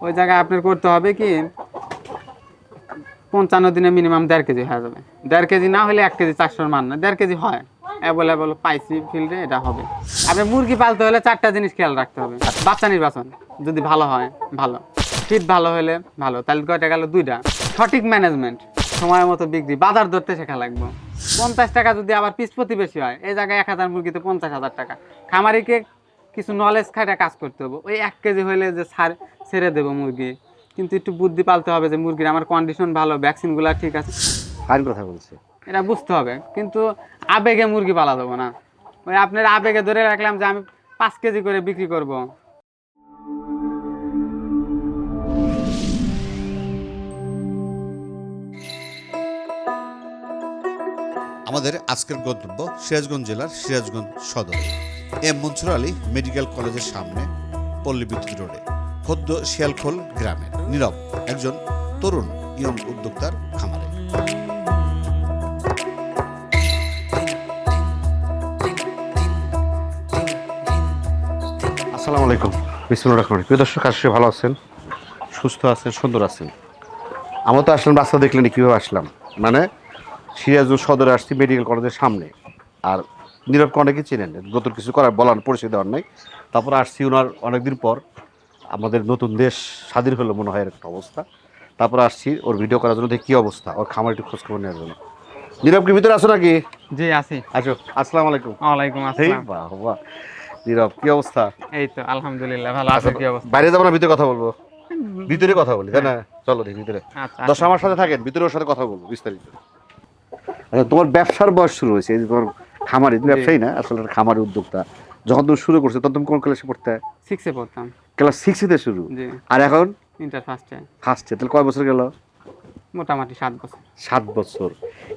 ওই জায়গায় আপনার করতে হবে কি? পঞ্চান্ন দিনে মিনিমাম দেড় কেজি হয়ে যাবে। দেড় কেজি না হলে এক কেজি চারশোর মান না। দেড় কেজি হয়। অ্যাভেলেবল পাইছি ফিল্ডে এটা হবে। আপনি মুরগি পালতে হলে চারটা জিনিস খেয়াল রাখতে হবে। বাচ্চা নির্বাচন। যদি ভালো হয়, ভালো। ফিট ভালো হলে ভালো। তাহলে কয়টা গেল? দুইটা। সঠিক ম্যানেজমেন্ট সময় মতো বিক্রি। বাজার ধরতে শেখা লাগবে। পঞ্চাশ টাকা যদি আবার পিস প্রতি বেশি হয়, এই জায়গায় এক হাজার মুরগিতে পঞ্চাশ হাজার টাকা। খামারিকে কিছু নলেজ খাইটা কাজ করতে হবে। ওই এক কেজি হলে যে সার ছেড়ে দেবো মুরগি। কিন্তু একটু বুদ্ধি পালতে হবে যে মুরগির আমার কন্ডিশন ভালো ভ্যাকসিনগুলো ঠিক আছে। কার কথা বলছে? এটা বুঝতে হবে। কিন্তু আবেগে মুরগি পালা দেবো না। ওই আপনার আবেগে ধরে রাখলাম যে আমি পাঁচ কেজি করে বিক্রি করব। আমাদের আজকের গন্তব্য সিরাজগঞ্জ জেলার সিরাজগঞ্জ সদরে। এম মনসুর আলী মেডিকেল কলেজের সামনে পল্লী বিদ্যুৎ রোডে, খদ্দ শিয়ালখোল গ্রামে। নীরব একজন তরুণ ইয়ং উদ্যোক্তার খামারে। আসসালামু আলাইকুম। বিসমুল্লাহ রহমান। প্রিয় দর্শক আসলে ভালো আছেন? সুস্থ আছেন, সুন্দর আছেন? আমরা তো আসলাম, রাস্তা দেখলেন, কীভাবে আসলাম? মানে সিরাজুল সদরে আসছি, মেডিকেল কলেজের সামনে। আর নীরবকে অনেকে চেনেন। নতুন কিছু করার বলার পরিচয় দেওয়ার নাই। তারপর আসছি ওনার অনেকদিন পর। আমাদের নতুন দেশ স্বাধীন হলো মনে হয় একটা অবস্থা। তারপর আসছি ওর ভিডিও করার জন্য দেখি কী অবস্থা। ওর খামার একটু খোঁজখবর নেওয়ার জন্য। নীরব কি ভিতরে আসো নাকি? জি আছি। আসো আসসালামু আলাইকুম। ওয়ালাইকুম আসসালাম। বাহ নীরব কি অবস্থা? এই তো আলহামদুলিল্লাহ ভালো আছে। কি অবস্থা? বাইরে যাব না ভিতরে কথা বলব? ভিতরে কথা বলি তাই না? চলো দেখি ভিতরে। আচ্ছা দশ আমার সাথে থাকেন ভিতরে ওর সাথে কথা বলব বিস্তারিত। আচ্ছা তোমার ব্যবসার বয়স শুরু হয়েছে এই যে তোমার খামারি ব্যবসায়ী না? আসলে খামারি উদ্যোক্তা। যখন তুমি শুরু করছ তখন তুমি কোন ক্লাসে পড়তে? সিক্সে পড়তাম। ক্লাস সিক্সিতে শুরু? আর এখন? ইন্টার ফার্স্টে ফার্স্টে তাহলে কয় বছর গেল? মোটামুটি সাত বছর। সাত বছর।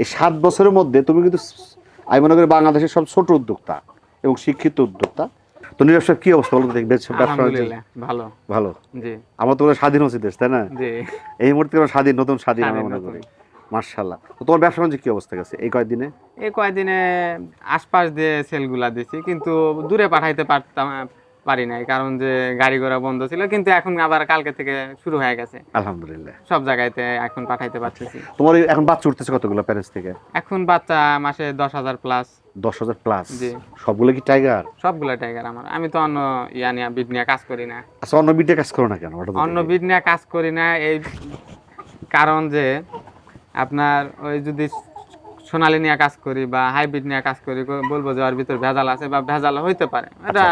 এই সাত বছরের মধ্যে তুমি কিন্তু আমি মনে করি বাংলাদেশের সব ছোট উদ্যোক্তা এবং শিক্ষিত উদ্যোক্তা। তো ব্যবসার কি অবস্থা বলতো দেখবে ভালো। ভালো? জি। আমার তো স্বাধীন হচ্ছে দেশ তাই না? এই মুহূর্তে স্বাধীন নতুন স্বাধীন আমরা মনে করি। মার্শাল্লাহ তোমার ব্যবসা বাণিজ্য কি অবস্থা গেছে? এই কয়েকদিনে এই কয়দিনে আশপাশ দিয়ে সেলগুলা দিছি কিন্তু দূরে পাঠাইতে পারতাম পারি নাই কারণ যে গাড়ি ঘোড়া বন্ধ ছিল কিন্তু এখন আবার কালকে থেকে শুরু হয়ে গেছে। আলহামদুলিল্লাহ। সব জায়গাতে এখন পাঠাইতে পারতেছি। তোমার এখন বাচ্চা উঠতেছে কতগুলো প্যারেন্টস থেকে? এখন বাচ্চা মাসে দশ হাজার প্লাস দশ হাজার প্লাস জি। সবগুলো কি টাইগার সবগুলা টাইগার আমার। আমি তো অন্য ইয়া নিয়ে বিট নিয়ে কাজ করি না। আচ্ছা অন্য বিটে কাজ করো না কেন? অন্য বিট নিয়ে কাজ করি না এই কারণ যে আপনার ওই যদি সোনালি নিয়ে কাজ করি বা হাইব্রিড নিয়ে কাজ করি বলব যে ওর ভিতর ভেজাল আছে বা ভেজাল হইতে পারে। এটা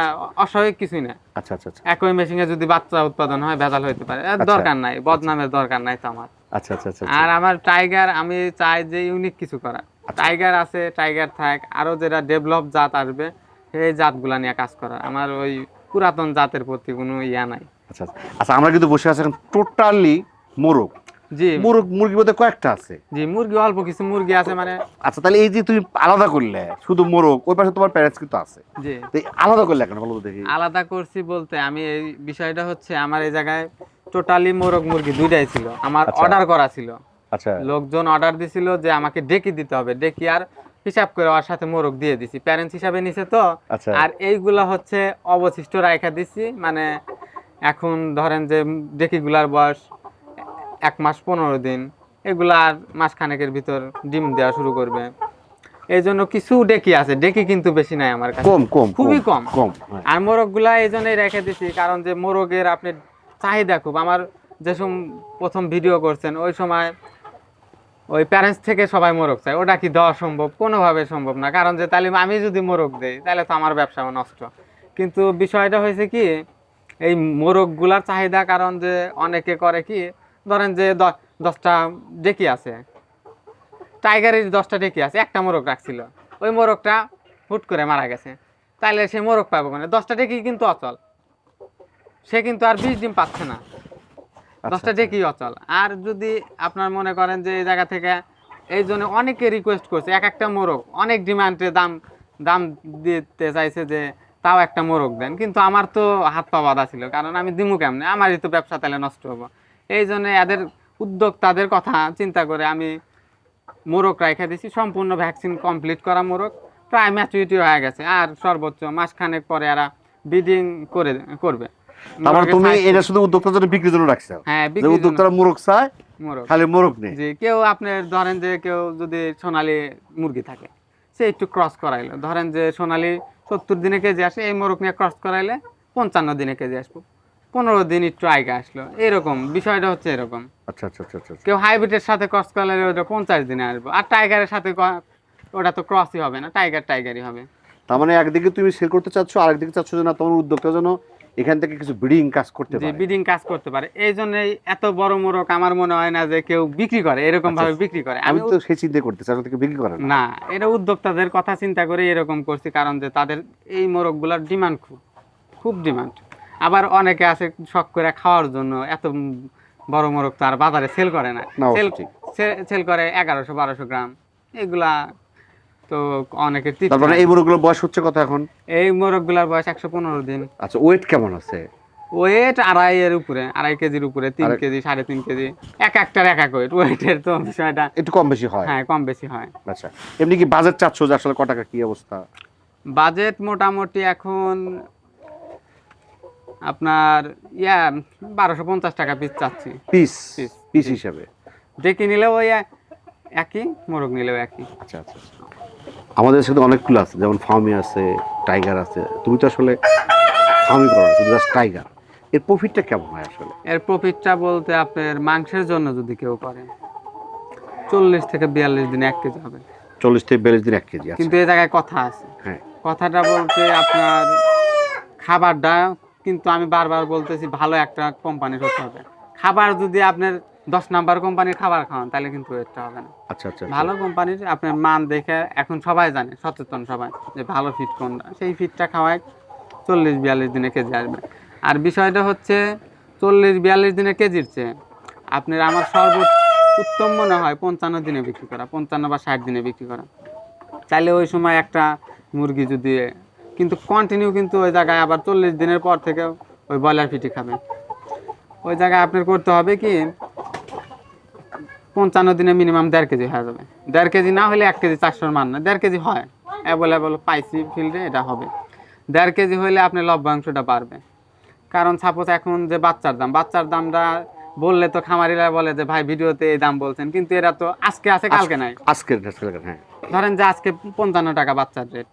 অস্বাভাবিক কিছুই না। আচ্ছা আচ্ছা আচ্ছা। একই মেশিনে যদি বাচ্চা উৎপাদন হয় ভেজাল হইতে পারে। এর আচ্ছা। দরকার নাই বদনামের দরকার নাই তো আমার। আচ্ছা আচ্ছা আচ্ছা আর আমার টাইগার আমি চাই যে ইউনিক কিছু করা আচ্ছা। টাইগার আছে টাইগার থাক আরও যেটা ডেভেলপ জাত আসবে সেই জাতগুলা নিয়ে কাজ করা আমার ওই পুরাতন জাতের প্রতি কোনো ইয়া নাই। আচ্ছা আচ্ছা। আচ্ছা আমরা কিন্তু বসে আছি টোটালি মোরগ। জি। মোরগ মুরগি মধ্যে কয়েকটা আছে। জি মুরগি অল্প কিছু মুরগি আছে মানে আচ্ছা তাহলে এই যে তুমি আলাদা করলে শুধু মোরগ ওই পাশে তোমার প্যারেন্টস কিন্তু আছে। জি। আলাদা করলে কেন বলো দেখি। আলাদা করছি বলতে আমি এই বিষয়টা হচ্ছে আমার এই জায়গায় টোটালি মোরগ মুরগি দুইটাই ছিল। আমার আচ্ছা। অর্ডার করা ছিল। আচ্ছা। লোকজন অর্ডার দিছিল যে আমাকে ডেকে দিতে হবে। ডেকে আর হিসাব করে ওর সাথে মোরগ দিয়ে দিছি। প্যারেন্টস হিসাবে নিছে তো। আচ্ছা। আর এইগুলা হচ্ছে অবশিষ্ট রাইখা দিছি। মানে এখন ধরেন যে ডেকিগুলার বয়স এক মাস পনেরো দিন এগুলা আর মাস খানেকের ভিতর ডিম দেওয়া শুরু করবে। এই জন্য কিছু ডেকি আছে ডেকি কিন্তু বেশি নাই আমার কাছে। কম কম খুবই কম। কম। হ্যাঁ। আর মোরগগুলা এই জন্যই রেখে দিছি কারণ যে মোরগের আপনি চাহিদা খুব। আমার যে প্রথম ভিডিও করছেন ওই সময় ওই প্যারেন্টস থেকে সবাই মোরগ চায়। ওটা কি দেওয়া সম্ভব? কোনোভাবে সম্ভব না। কারণ যে তাহলে আমি যদি মোরগ দেই তাহলে তো আমার ব্যবসাও নষ্ট। কিন্তু বিষয়টা হয়েছে কি এই মোরগগুলার চাহিদা কারণ যে অনেকে করে কি ধরেন যে দশটা ডেকি আছে। টাইগারের দশটা ডেকি আছে একটা মোরগ রাখছিল। ওই মোরগটা হুট করে মারা গেছে। তাহলে সে মোরগ পাবো মানে দশটা ডেকি কিন্তু অচল। সে কিন্তু আর বিশ ডিম পাচ্ছে না। দশটা ডেকি অচল। আর যদি আপনার মনে করেন যে এই জায়গা থেকে এই জন্য অনেকে রিকোয়েস্ট করছে এক একটা মোরগ অনেক ডিমান্ডে দাম দাম দিতে চাইছে যে তাও একটা মোরগ দেন। কিন্তু আমার তো হাত পা বাঁধা ছিল কারণ আমি দিমু কেমনে? আমারই তো ব্যবসা তাহলে নষ্ট হব। এই জন্য এদের উদ্যোক্তাদের কথা চিন্তা করে আমি মোরগ রেখে দিছি সম্পূর্ণ ভ্যাকসিন কমপ্লিট করা মোরগ। প্রায় ম্যাচুরিটি হয়ে গেছে। আর সর্বোচ্চ মাসখানেক পরে এরা ব্রিডিং করে করবে। তারপর তুমি এটা শুধু উদ্যোক্তার জন্য বিক্রির জন্য রাখছো? হ্যাঁ উদ্যোক্তারা মোরগ চায় খালি মোরগ নেই। কেউ আপনার ধরেন যে কেউ যদি সোনালি মুরগি থাকে সে একটু ক্রস করাইলো। ধরেন যে সোনালি সত্তর দিনে কেজি আসে এই মোরগ নিয়ে ক্রস করাইলে পঞ্চান্ন দিনে কেজি আসব। পনেরো দিন একটু আগে আসলো। এরকম বিষয়টা হচ্ছে এরকম। আচ্ছা আচ্ছা আচ্ছা আচ্ছা। কেউ হাইব্রিডের সাথে ক্রস করলে ওটা পঞ্চাশ দিনে আসব। আর টাইগারের সাথে ওটা তো ক্রসই হবে না টাইগার টাইগারই হবে। তার মানে একদিকে তুমি সেল করতে চাচ্ছ আরেকদিকে চাচ্ছ যে না তোমার উদ্যোক্তা যেন এখান থেকে কিছু ব্রিডিং কাজ করতে পারে। ব্রিডিং কাজ করতে পারে। এই জন্যই এত বড় মোরক আমার মনে হয় না যে কেউ বিক্রি করে এরকম ভাবে বিক্রি করে। আমি তো সেই চিন্তা করতেছি আসলে থেকে বিক্রি করে না? না এটা উদ্যোক্তাদের কথা চিন্তা করে এরকম করছি কারণ যে তাদের এই মোরগগুলোর ডিমান্ড খুব খুব ডিমান্ড আবার অনেকে আছে শখ করে খাওয়ার জন্য এত বড় মোরগ তো আর বাজারে সেল করে না। সেল সেল করে এগারোশো বারোশো গ্রাম। এগুলা তো অনেকে তার হয়। এই মোরগগুলোর বয়স হচ্ছে কত এখন? এই মোরগগুলার বয়স একশো পনেরো দিন। আচ্ছা ওয়েট কেমন আছে? ওয়েট আড়াই এর উপরে আড়াই কেজির উপরে তিন কেজি সাড়ে তিন কেজি। এক একটার এক এক ওয়েট ওয়েটের তো বিষয়টা একটু কম বেশি হয়? হ্যাঁ কম বেশি হয়। আচ্ছা এমনি কি বাজেট চাচ্ছ যে আসলে ক টাকা কি অবস্থা? বাজেট মোটামুটি এখন আপনার ইয়া বারোশো পঞ্চাশ টাকা পিস চাচ্ছি। পিস পিস হিসাবে? ডেকে নিলেও ওই একই মোরগ নিলেও একই। আচ্ছা আচ্ছা আচ্ছা। আমাদের সাথে অনেকগুলো আছে যেমন ফার্মি আছে টাইগার আছে। তুমি তো আসলে ফার্মি করো তুমি জাস্ট টাইগার এর প্রফিটটা কেমন হয় আসলে? এর প্রফিটটা বলতে আপনার মাংসের জন্য যদি কেউ করে চল্লিশ থেকে বিয়াল্লিশ দিনে এক কেজি হবে। চল্লিশ থেকে বিয়াল্লিশ দিন এক কেজি কিন্তু এই জায়গায় কথা আছে। হ্যাঁ। কথাটা বলতে আপনার খাবারটা কিন্তু আমি বারবার বলতেছি ভালো একটা কোম্পানির হতে হবে। খাবার যদি আপনার দশ নাম্বার কোম্পানির খাবার খাওয়ান তাহলে কিন্তু এটা হবে না। আচ্ছা আচ্ছা আচ্ছা। ভালো কোম্পানির আপনার মান দেখে এখন সবাই জানে সচেতন সবাই যে ভালো ফিট কোনটা। সেই ফিটটা খাওয়ায় চল্লিশ বিয়াল্লিশ দিনে কেজি আসবে। আর বিষয়টা হচ্ছে চল্লিশ বিয়াল্লিশ দিনে কেজির চেয়ে আপনার আমার সর্ব উত্তম মনে হয় পঞ্চান্ন দিনে বিক্রি করা পঞ্চান্ন বা ষাট দিনে বিক্রি করা। তাহলে ওই সময় একটা মুরগি যদি কিন্তু কন্টিনিউ কিন্তু ওই জায়গায় আবার চল্লিশ দিনের পর থেকে ওই ব্রয়লার ফিটি খাবে। ওই জায়গায় আপনার করতে হবে কি পঞ্চান্ন দিনে মিনিমাম দেড় কেজি হয়ে যাবে। দেড় কেজি না হলে এক কেজি চারশোর মান না দেড় কেজি হয়। অ্যাভেলেবল পাইছি ফিল্ডে এটা হবে। দেড় কেজি হলে আপনার লভ্যাংশটা বাড়বে। কারণ সাপোজ এখন যে বাচ্চার দাম বাচ্চার দামটা বললে তো খামারিরা বলে যে ভাই ভিডিওতে এই দাম বলছেন। কিন্তু এরা তো আজকে আছে কালকে নাই। আজকে হ্যাঁ। ধরেন যে আজকে পঞ্চান্ন টাকা বাচ্চার রেট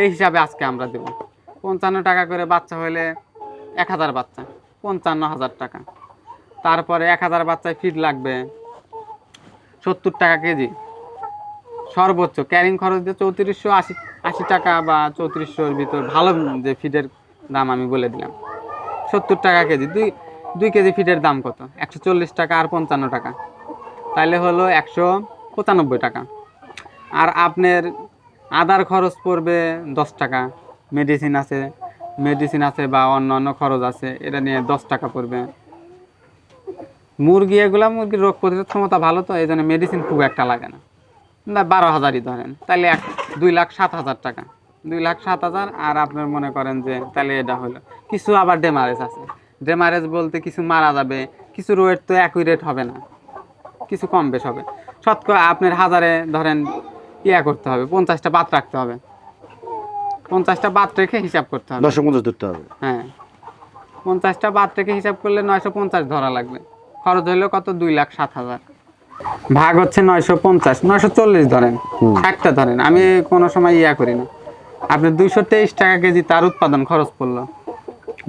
এই হিসাবে আজকে আমরা দেব। পঞ্চান্ন টাকা করে বাচ্চা হলে এক হাজার বাচ্চা, পঞ্চান্ন হাজার টাকা। তারপরে এক হাজার বাচ্চায় ফিড লাগবে সত্তর টাকা কেজি। সর্বোচ্চ ক্যারিং খরচ দিয়ে চৌত্রিশশো আশি আশি টাকা বা চৌত্রিশশোর ভিতর ভালো যে ফিডের দাম আমি বলে দিলাম। সত্তর টাকা কেজি, দুই দুই কেজি ফিডের দাম কত? একশো চল্লিশ টাকা আর পঞ্চান্ন টাকা। তাহলে হলো একশো পঁচানব্বই টাকা। আর আপনার আদার খরচ পড়বে দশ টাকা। মেডিসিন আছে মেডিসিন আছে বা অন্য অন্য খরচ আছে, এটা নিয়ে দশ টাকা পড়বে। মুরগি এগুলা, মুরগির রোগ প্রতিরোধ ক্ষমতা ভালো তো এই জন্য মেডিসিন খুব একটা লাগে না। বারো হাজারই ধরেন তাহলে এক, দুই লাখ সাত হাজার টাকা। দুই লাখ সাত হাজার, আর আপনার মনে করেন যে তাহলে এটা হলো। কিছু আবার ডেমারেজ আছে। ডেমারেজ বলতে কিছু মারা যাবে, কিছু রেট তো একই রেট হবে না। কিছু কম বেশ হবে। শতকরা আপনার হাজারে ধরেন ইয়া করতে হবে পঞ্চাশটা বাদ রাখতে হবে। পঞ্চাশটা বাদ রেখে হিসাব করতে হবে। দশক পঞ্চাশ ধরতে হবে। হ্যাঁ। পঞ্চাশটা বাদ রেখে হিসাব করলে নয়শো পঞ্চাশ ধরা লাগবে। খরচ হইল কত? দুই লাখ সাত হাজার। ভাগ হচ্ছে নয়শো পঞ্চাশ নয়শো চল্লিশ ধরেন একটা ধরেন। আমি কোনো সময় ইয়া করি না। আপনি দুইশো তেইশ টাকা কেজি তার উৎপাদন খরচ পড়ল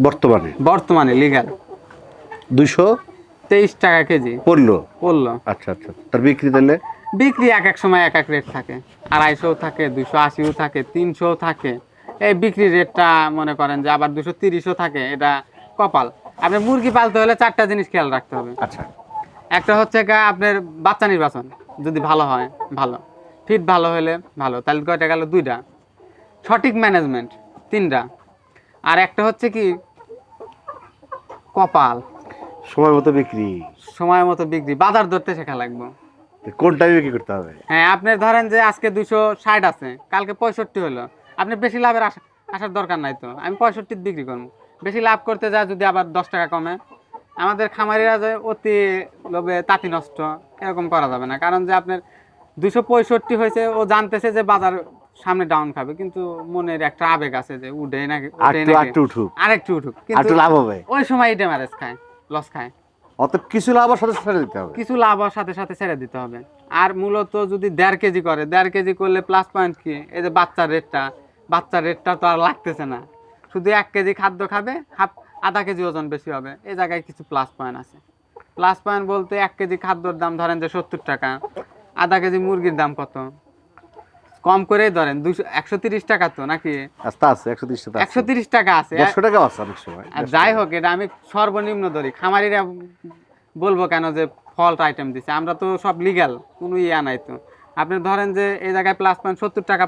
বর্তমানে? বর্তমানে লিগাল দুইশো তেইশ টাকা কেজি। পড়ল? পড়ল। আচ্ছা আচ্ছা। তার বিক্রি তাহলে? বিক্রি এক এক সময় এক এক রেট থাকে। আড়াইশোও থাকে দুশো আশিও থাকে তিনশোও থাকে। এই বিক্রি রেটটা মনে করেন যে আবার দুশো তিরিশও থাকে এটা কপাল। আপনি মুরগি পালতে হলে চারটা জিনিস খেয়াল রাখতে হবে। আচ্ছা। একটা হচ্ছে গা আপনার বাচ্চা নির্বাচন। যদি ভালো হয় ভালো। ফিট ভালো হলে ভালো। তাহলে কয়টা গেল? দুইটা। সঠিক ম্যানেজমেন্ট তিনটা। আর একটা হচ্ছে কি কপাল। সময় মতো বিক্রি। সময় মতো বিক্রি। বাজার ধরতে শেখা লাগবে। কোন টাইমে বিক্রি করতে হবে? হ্যাঁ আপনি ধরেন যে আজকে দুশো ষাট আছে কালকে পঁয়ষট্টি হলো। আপনি বেশি লাভের আশা আসার দরকার নাই তো। আমি পঁয়ষট্টির বিক্রি করব। বেশি লাভ করতে যা যদি আবার দশ টাকা কমে। আমাদের খামারিরা যে অতি লোভে তাঁতি নষ্ট এরকম করা যাবে না। কারণ যে আপনার দুশো পঁয়ষট্টি হয়েছে ও জানতেছে যে বাজার সামনে ডাউন খাবে। কিন্তু মনের একটা আবেগ আছে যে উঠে নাকি নাকি উঠুক। আরেকটু উঠুক। কিন্তু লাভ হবে। ওই সময় ডেমারেজ খায় লস খায়। অত কিছু লাভার সাথে ছেড়ে দিতে হবে। কিছু লাভ সাথে সাথে ছেড়ে দিতে হবে। আর মূলত যদি দেড় কেজি করে, দেড় কেজি করলে প্লাস পয়েন্ট কি? এই যে বাচ্চার রেটটা বাচ্চার রেটটা তো আর লাগতেছে না। শুধু এক কেজি খাদ্য খাবে, হাফ, আধা কেজি ওজন বেশি হবে। এই জায়গায় কিছু প্লাস পয়েন্ট আছে। প্লাস পয়েন্ট বলতে এক কেজি খাদ্যর দাম ধরেন যে সত্তর টাকা, আধা কেজি মুরগির দাম কত? কম করেই ধরেন দুশো একশো তিরিশ টাকা তো নাকি? আছে একশো তিরিশ টাকা একশো তিরিশ টাকা আছে দেড়শো টাকা আছে অনেক সময় আর যাই হোক এটা আমি সর্বনিম্ন ধরি। খামারিরা বলব কেন যে ফল্ট আইটেম দিছে? আমরা তো সব লিগ্যাল কোনো ইয়া নাই তো। আপনি ধরেন যে এই জায়গায় প্লাস পয়েন্ট সত্তর টাকা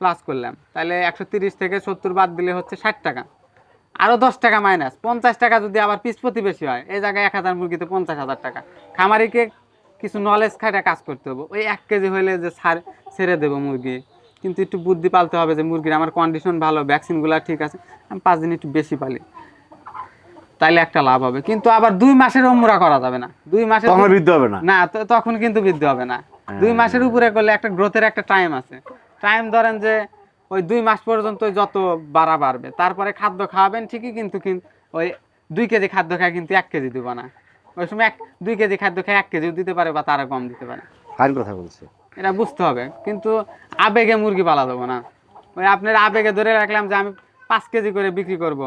প্লাস করলাম। তাহলে একশো তিরিশ থেকে সত্তর বাদ দিলে হচ্ছে ষাট টাকা। আরও দশ টাকা মাইনাস পঞ্চাশ টাকা যদি আবার পিস প্রতি বেশি হয় এই জায়গায় এক হাজার মুরগিতে পঞ্চাশ হাজার টাকা। খামারিকে কিছু নলেজ খাইটা কাজ করতে হবে। ওই এক কেজি হইলে যে সার ছেড়ে দেবো মুরগি কিন্তু একটু বুদ্ধি পালতে হবে যে মুরগির আমার কন্ডিশন ভালো ভ্যাকসিনগুলো ঠিক আছে আমি পাঁচ দিন একটু বেশি পালি তাইলে একটা লাভ হবে। কিন্তু আবার দুই মাসের অমুরা করা যাবে না। দুই মাসের তখন বৃদ্ধি হবে না? না তখন কিন্তু বৃদ্ধি হবে না। দুই মাসের উপরে করলে একটা গ্রোথের একটা টাইম আছে। টাইম ধরেন যে ওই দুই মাস পর্যন্ত যত বাড়া বাড়বে তারপরে খাদ্য খাওয়াবেন ঠিকই কিন্তু কিন- ওই দুই কেজি খাদ্য খায় কিন্তু এক কেজি দিব না। ওই সময় এক দুই কেজি খাদ্য খায় এক কেজিও দিতে পারে বা তারা কম দিতে পারে। ফাইন কথা বলছে। এটা বুঝতে হবে কিন্তু আবেগে মুরগি পালা দেবো না। ওই আপনার আবেগে ধরে রাখলাম যে আমি পাঁচ কেজি করে বিক্রি করব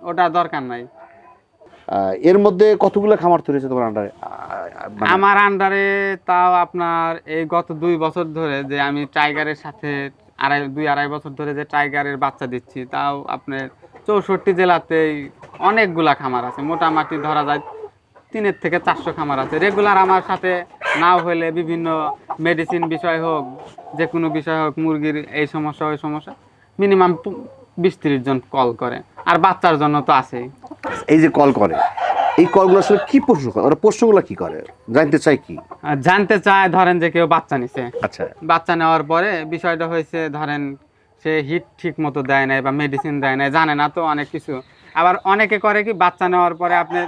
ওটা দরকার নাই। এর মধ্যে কতগুলো খামার তৈরি হয়েছে তোমার আন্ডারে আমার আন্ডারে তাও আপনার এই গত দুই বছর ধরে যে আমি টাইগারের সাথে আড়াই দুই আড়াই বছর ধরে যে টাইগারের বাচ্চা দিচ্ছি তাও আপনার চৌষট্টি জেলাতেই অনেকগুলা খামার আছে। মোটামুটি ধরা যায় তিনের থেকে চারশো খামার আছে। রেগুলার আমার সাথে নাও হলে বিভিন্ন মেডিসিন বিষয় হোক যে কোনো বিষয় হোক মুরগির এই সমস্যা ওই সমস্যা মিনিমাম বিশ তিরিশ জন কল করে। আর বাচ্চার জন্য তো আছেই। এই যে কল করে এই কলগুলো আসলে কি প্রশ্ন করে? ওরা প্রশ্নগুলো কি করে? জানতে চাই কি? জানতে চায় ধরেন যে কেউ বাচ্চা নিছে। আচ্ছা। বাচ্চা নেওয়ার পরে বিষয়টা হয়েছে ধরেন সে হিট ঠিক মতো দেয় নাই বা মেডিসিন দেয় নাই জানে না তো অনেক কিছু। আবার অনেকে করে কি বাচ্চা নেওয়ার পরে আপনার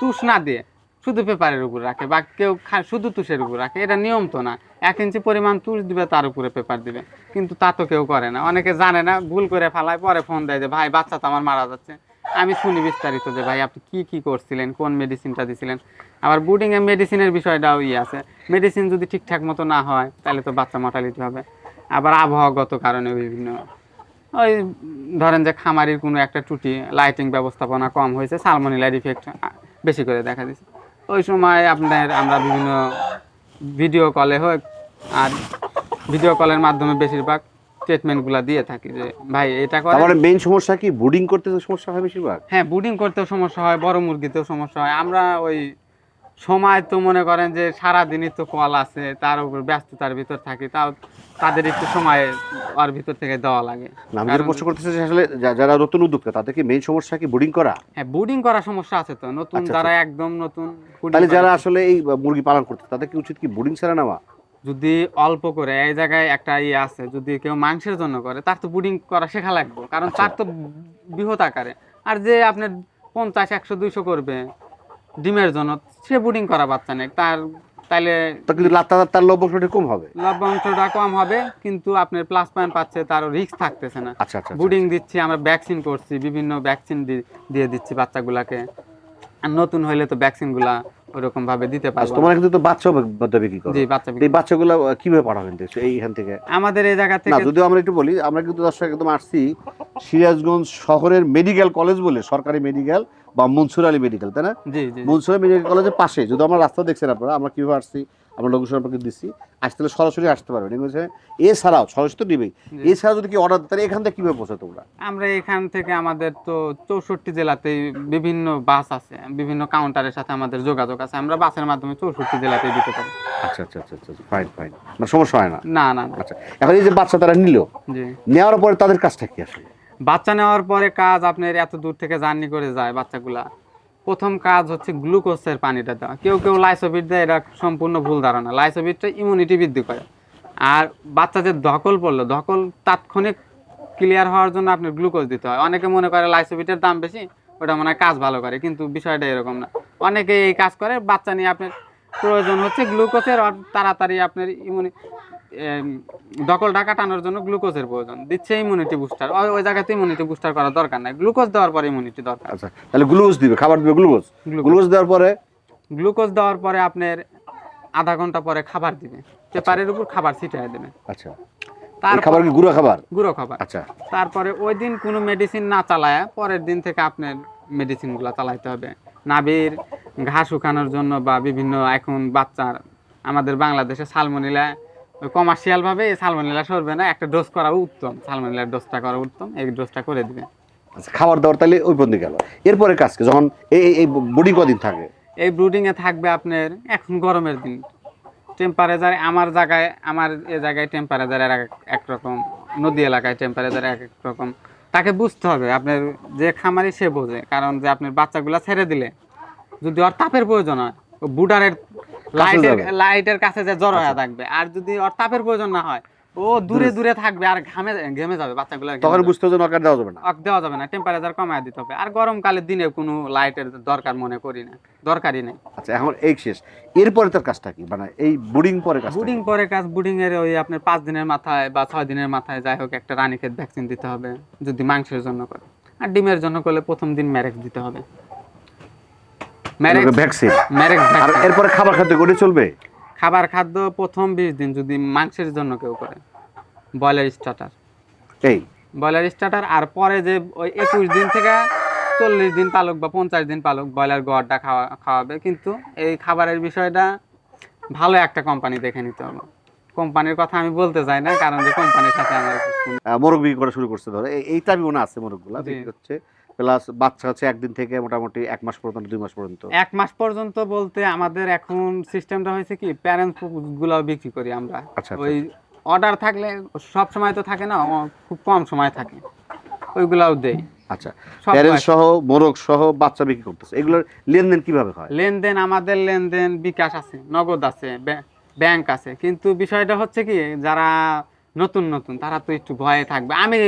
তুষ না দিয়ে শুধু পেপারের উপর রাখে, বা কেউ শুধু তুষের উপর রাখে। এটা নিয়ম তো না। এক ইঞ্চি পরিমাণ তুষ দিবে, তার উপরে পেপার দিবে। কিন্তু তা তো কেউ করে না। অনেকে জানে না, ভুল করে ফেলায়, পরে ফোন দেয় যে, ভাই, বাচ্চা তো আমার মারা যাচ্ছে। আমি শুনি বিস্তারিত যে, ভাই, আপনি কি কি করছিলেন? কোন মেডিসিনটা দিছিলেন? আবার বুডিংয়ে মেডিসিনের বিষয়টাও ইয়ে আছে। মেডিসিন যদি ঠিকঠাক মতো না হয়, তাহলে তো বাচ্চা মর্টালিটি হবে। আবার আবহাওয়াগত কারণে বিভিন্ন, ওই ধরেন যে, খামারির কোনো একটা ত্রুটি লাইটিং ব্যবস্থাপনা কম হয়েছে সালমোনিলার ইফেক্ট বেশি করে দেখা দিচ্ছে ওই সময় আপনার আমরা বিভিন্ন ভিডিও কলে হোক আর ভিডিও কলের মাধ্যমে বেশিরভাগ ট্রিটমেন্টগুলো দিয়ে থাকি যে ভাই এটা করে তাহলে মেইন সমস্যা কি? বুডিং করতে তো সমস্যা হয় বেশিরভাগ? হ্যাঁ বুডিং করতেও সমস্যা হয় বড় মুরগিতেও সমস্যা হয়। আমরা ওই সময় তো মনে করেন যে সারা দিনই তো কল আছে তার উপর ব্যস্ততার ভিতর থাকি তাও তাদের একটু সময় ওর ভিতর থেকে দেওয়া লাগে। আমি যেটা প্রশ্ন করতেছি যে আসলে যা- যারা নতুন উদ্যোক্তা তাদের কি মেইন সমস্যা কি বোর্ডিং করা? হ্যাঁ বুডিং করার সমস্যা আছে তো নতুন আচ্ছা, যারা একদম নতুন তাহলে করে। যারা আসলে এই মুরগি পালন করতে তাদের কি উচিত কি বোর্ডিং ছাড়া নেওয়া? যদি অল্প করে এই জায়গায় একটা ইয়ে আছে যদি কেউ মাংসের জন্য করে তার তো বুডিং করা শেখা লাগবে কারণ আচ্ছা। তার তো বৃহৎ আকারে। আর যে আপনার পঞ্চাশ একশো দুইশো করবে ডিমের জন্য। সে বুডিং করা বাচ্চা নেই। তার তাহলে কিন্তু তার লভ্যাংশটা কম হবে। লভ্যাংশটা কম হবে কিন্তু আপনি প্লাস পয়েন্ট পাচ্ছে তার রিস্ক থাকতেছে না। আচ্ছা আচ্ছা বুডিং দিচ্ছি আমরা ভ্যাকসিন করছি বিভিন্ন ভ্যাকসিন দিয়ে দিচ্ছি বাচ্চাগুলাকে। আর নতুন হইলে তো ভ্যাকসিনগুলা ওরকম ভাবে দিতে আচ্ছা পারব তোমার কিন্তু তো বাচ্চাও বাচ্চা বিক্রি করো। জি বাচ্চা এই বাচ্চাগুলো কীভাবে পাঠাবেন এইখান থেকে? আমাদের এই জায়গা না থেকে যদিও আমরা একটু বলি আমরা কিন্তু দর্শক একদম আসছি সিরাজগঞ্জ শহরের মেডিকেল কলেজ বলে সরকারি মেডিকেল বা মনসুর আলী মেডিকেল তাই না? মনসুর আলী মেডিকেল কলেজের পাশে। যদি আমরা রাস্তা দেখছেন আপনারা আমরা কীভাবে আসছি আমরা লোকেশন আপনাকে দিচ্ছি। আসতে হলে সরাসরি আসতে পারবেন ঠিক আছে এছাড়াও সরাসরি তো দিবেই এছাড়া যদি কি অর্ডার তাহলে এখান থেকে কীভাবে পৌঁছে তোমরা? আমরা এখান থেকে আমাদের তো চৌষট্টি জেলাতেই বিভিন্ন বাস আছে বিভিন্ন কাউন্টারের সাথে আমাদের যোগাযোগ আছে। আমরা বাসের মাধ্যমে চৌষট্টি জেলাতেই দিতে পারি। আচ্ছা আচ্ছা আচ্ছা আচ্ছা ফাইন ফাইন না সমস্যা হয় না? না না আচ্ছা। এখন এই যে বাচ্চা তারা নিল নেওয়ার পরে তাদের কাজটা কি আসলে? বাচ্চা নেওয়ার পরে কাজ আপনার এত দূর থেকে জার্নি করে যায় বাচ্চাগুলা। প্রথম কাজ হচ্ছে গ্লুকোজের পানিটা দেওয়া। কেউ কেউ লাইসোবিট দেয়, এটা সম্পূর্ণ ভুল ধারণা। লাইসোবিটটা ইমিউনিটি বৃদ্ধি করে। আর বাচ্চাদের ধকল পড়ল, ধকল তাৎক্ষণিক ক্লিয়ার হওয়ার জন্য আপনার গ্লুকোজ দিতে হয়। অনেকে মনে করে লাইসোবিটের দাম বেশি, ওটা মনে হয় কাজ ভালো করে, কিন্তু বিষয়টা এরকম না। অনেকে এই কাজ করে, বাচ্চা নিয়ে আপনার প্রয়োজন হচ্ছে গ্লুকোজের তাড়াতাড়ি আপনার ইমিউনি এম, দখলটা কাটানোর জন্য গ্লুকোজের প্রয়োজন। দিচ্ছে ইমিউনিটি বুস্টার ওই জায়গাতে ইমিউনিটি বুস্টার করার দরকার নাই। গ্লুকোজ দেওয়ার পরে ইমিউনিটি দরকার। আচ্ছা তাহলে গ্লুকোজ দিবে খাবার দিবে গ্লুকোজ গ্লুকোজ। দেওয়ার পরে? গ্লুকোজ দেওয়ার পরে আপনার আধা ঘণ্টা পরে খাবার দিবে। পেপারের উপর খাবার ছিটিয়ে দেবে। আচ্ছা। তার খাবার কি গুঁড়ো খাবার? গুঁড়ো খাবার। আচ্ছা। তারপরে ওই দিন কোনো মেডিসিন না চালায় পরের দিন থেকে আপনার মেডিসিনগুলো চালাইতে হবে। নাভির ঘাস শুকানোর জন্য বা বিভিন্ন এখন বাচ্চার আমাদের বাংলাদেশে সালমোনিলা কমার্শিয়াল ভাবে সালমোনিলা সরবে না একটা ডোজ করা উত্তম। সালমোনিলার ডোজটা করা উত্তম এই ডোজটা করে দিবে। আচ্ছা খাবার দাবার তাহলে ওই বন্দি গেল। এরপরে কাজকে যখন এই এই- বডি কদিন থাকে? এই ব্রুডিংয়ে থাকবে আপনার এখন গরমের দিন। টেম্পারেচার আমার জায়গায় আমার এ জায়গায় টেম্পারেচার একরকম নদী এলাকায় টেম্পারেচার এক এক রকম। তাকে বুঝতে হবে আপনার যে খামারি সে বোঝে। কারণ যে আপনার বাচ্চাগুলা ছেড়ে দিলে যদি ওর তাপের প্রয়োজন হয় ও বুডারের লাইটের লাইটের কাছে যে জড়ো হয়ে থাকবে আর যদি ওর তাপের প্রয়োজন না হয় ও দূরে দূরে। থাকবে আর ঘামে ঘেমে যাবে বাচ্চাগুলো তখন বুঝতে হবে যে নকার দেওয়া যাবে না। অক দেওয়া যাবে না টেম্পারেচার কমায় দিতে হবে। আর গরমকালের দিনে কোনো লাইটের দরকার মনে করি না দরকারই নেই। আচ্ছা এখন এই শেষ। এরপরে তার কাজটা কি? মানে এই বুডিং পরে কাজ বুডিং পরে কাজ বুডিং এর ওই আপনার পাঁচ দিনের মাথায় বা ছয় দিনের মাথায় যাই হোক একটা রানীক্ষেত ভ্যাকসিন দিতে হবে যদি মাংসের জন্য করে। আর ডিমের জন্য করলে প্রথম দিন ম্যারেজ দিতে হবে। ভ্যাকসিন আর এরপরে খাবার খাদ্য করে চলবে? খাবার খাদ্য প্রথম বিশ দিন যদি মাংসের জন্য কেউ করে। Broiler starter. এই। ব্রয়লার স্টার্টার আর পরে যে ওই একুশ দিন থেকে চল্লিশ দিন পালক বা পঞ্চাশ দিন পালক ব্রয়লার গোয়ারটা খাওয়া খাওয়াবে। কিন্তু এই খাবারের বিষয়টা ভালো একটা কোম্পানি দেখে নিতে হবে। কোম্পানির কথা আমি বলতে চাই না কারণ যে কোম্পানির সাথে আমার মোরগ বিক্রি করা শুরু করছে ধরো। এই- এইটা মনে আছে মোরগগুলা। বিক্রি হচ্ছে। প্লাস বাচ্চা হচ্ছে একদিন থেকে মোটামুটি এক মাস পর্যন্ত দুই মাস পর্যন্ত। এক মাস পর্যন্ত বলতে আমাদের এখন সিস্টেমটা হয়েছে কি প্যারেন্টস গুলাও বিক্রি করি আমরা। আচ্ছা, আচ্ছা, ওই অর্ডার থাকলে সব সময় তো থাকে না খুব কম সময় থাকে। ওইগুলাও দেই। আচ্ছা সব প্যারেন্ট সহ মোরগ সহ বাচ্চা বিক্রি করতেছে। এগুলোর লেনদেন কীভাবে হয়? লেনদেন আমাদের লেনদেন বিকাশ আছে নগদ আছে ব্যাংক আছে। কিন্তু বিষয়টা হচ্ছে কি যারা নতুন নতুন তারা তো একটু ভয়ে থাকবে। আমি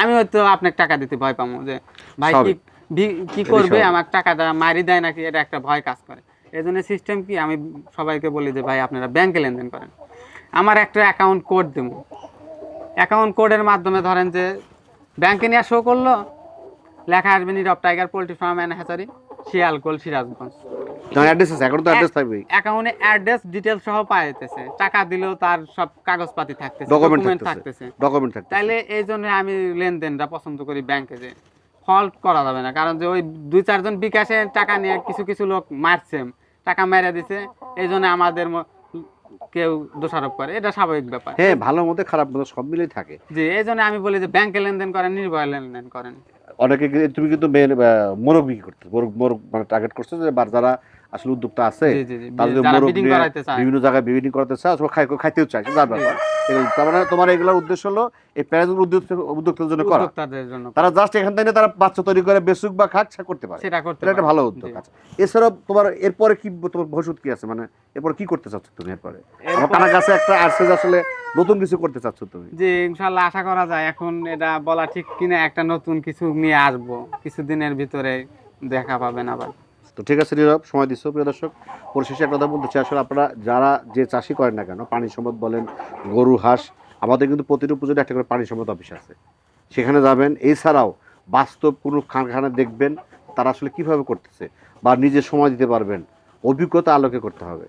আমি হয়তো আপনাকে টাকা দিতে ভয় পাবো যে ভাই কি কি করবে? আমার টাকা দেওয়া মারি দেয় নাকি? এটা একটা ভয় কাজ করে। এই জন্য সিস্টেম কি? আমি সবাইকে বলি যে ভাই আপনারা ব্যাংকে লেনদেন করেন। আমার একটা অ্যাকাউন্ট কোড দেবো। অ্যাকাউন্ট কোডের মাধ্যমে ধরেন যে ব্যাংকে নিয়ে শো করল লেখা আসবে Nirob tiger poultry farm and hatchery Shialkol Sirajganj তোমার অ্যাড্রেস আছে এখন তো অ্যাড্রেস থাকবে অ্যাকাউন্টে অ্যাড্রেস ডিটেল সহ পাইতেছে টাকা দিলেও তার সব কাগজপাতি থাকতেছে ডকুমেন্ট থাকতেছে। ডকুমেন্ট থাকতেছে। তাহলে এই জন্য আমি লেনদেনটা পছন্দ করি ব্যাংকে যে ফল্ট করা যাবে না। কারণ যে ওই দুই চারজন বিকাশে টাকা নিয়ে কিছু কিছু লোক মারছে টাকা মেরে দিছে। এই জন্য আমাদের কেউ দোষারোপ করে এটা স্বাভাবিক ব্যাপার। হ্যাঁ ভালো মতো খারাপ মতো সব মিলেই থাকে। জি এই জন্য আমি বলি যে ব্যাংকে লেনদেন করেন নির্ভয় লেনদেন করেন। অনেকে তুমি কিন্তু মোরগ বিক্রি করতে মোরগ মানে টার্গেট করছ যে যারা আসলে উদ্যোক্তা আছে যারা মোরগ বিভিন্ন জায়গায় বিডিং করতে চায় অথবা খাই খাইতেও চায় তার ব্যাপার তার মানে তোমার এগুলোর উদ্দেশ্য হলো এই উদ্যোক্তার জন্য করা। তারা জাস্ট এখান থেকে তারা বাচ্চা তৈরি করে বেসুক বা খাক করতে পারে। সেটা করতে একটা ভালো উদ্যোগ আছে। এছাড়াও তোমার এরপরে কি তোমার ভবিষ্যৎ কি আছে? মানে এরপরে কি করতে চাচ্ছ তুমি এরপরে? আমার কানা কাছে একটা আসছে যে আসলে নতুন কিছু করতে চাচ্ছ তুমি। জি ইনশাল্লাহ আশা করা যায়। এখন এটা বলা ঠিক কিনা একটা নতুন কিছু নিয়ে আসব। কিছুদিনের ভিতরে দেখা পাবেন আবার। তো ঠিক আছে, নীরব, সময় দিচ্ছ প্রিয় দর্শক। পরিশেষে একটা কথা বলতে চাই, আসলে আপনারা যারা যে চাষি করেন না কেন, পানি সম্পদ বলেন, গরু, হাঁস, আমাদের কিন্তু প্রতিটি উপজেলা একটা করে পানি সম্পদ অফিস আছে। সেখানে যাবেন, এছাড়াও বাস্তব কোনো কারখানা দেখবেন, তারা আসলে কীভাবে করতেছে বা নিজে সময় দিতে পারবেন, অভিজ্ঞতা আলোকে করতে হবে।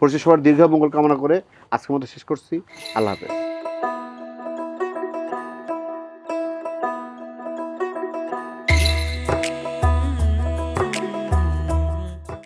পরিশেষ সবার দীর্ঘ মঙ্গল কামনা করে আজকের মতো শেষ করছি। আল্লাহ হাফেজ।